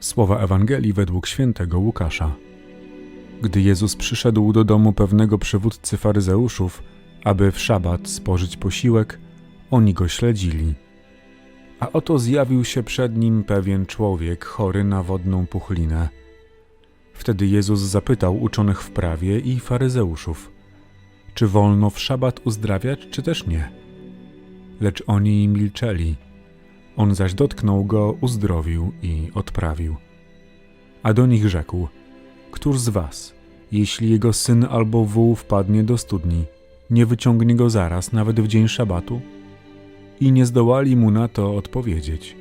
Słowa Ewangelii według świętego Łukasza. Gdy Jezus przyszedł do domu pewnego przywódcy faryzeuszów, aby w szabat spożyć posiłek, oni go śledzili. A oto zjawił się przed nim pewien człowiek chory na wodną puchlinę. Wtedy Jezus zapytał uczonych w prawie i faryzeuszów, czy wolno w szabat uzdrawiać, czy też nie. Lecz oni milczeli. On zaś dotknął go, uzdrowił i odprawił. A do nich rzekł: Któż z was, jeśli jego syn albo wół wpadnie do studni, nie wyciągnie go zaraz, nawet w dzień szabatu? I nie zdołali mu na to odpowiedzieć.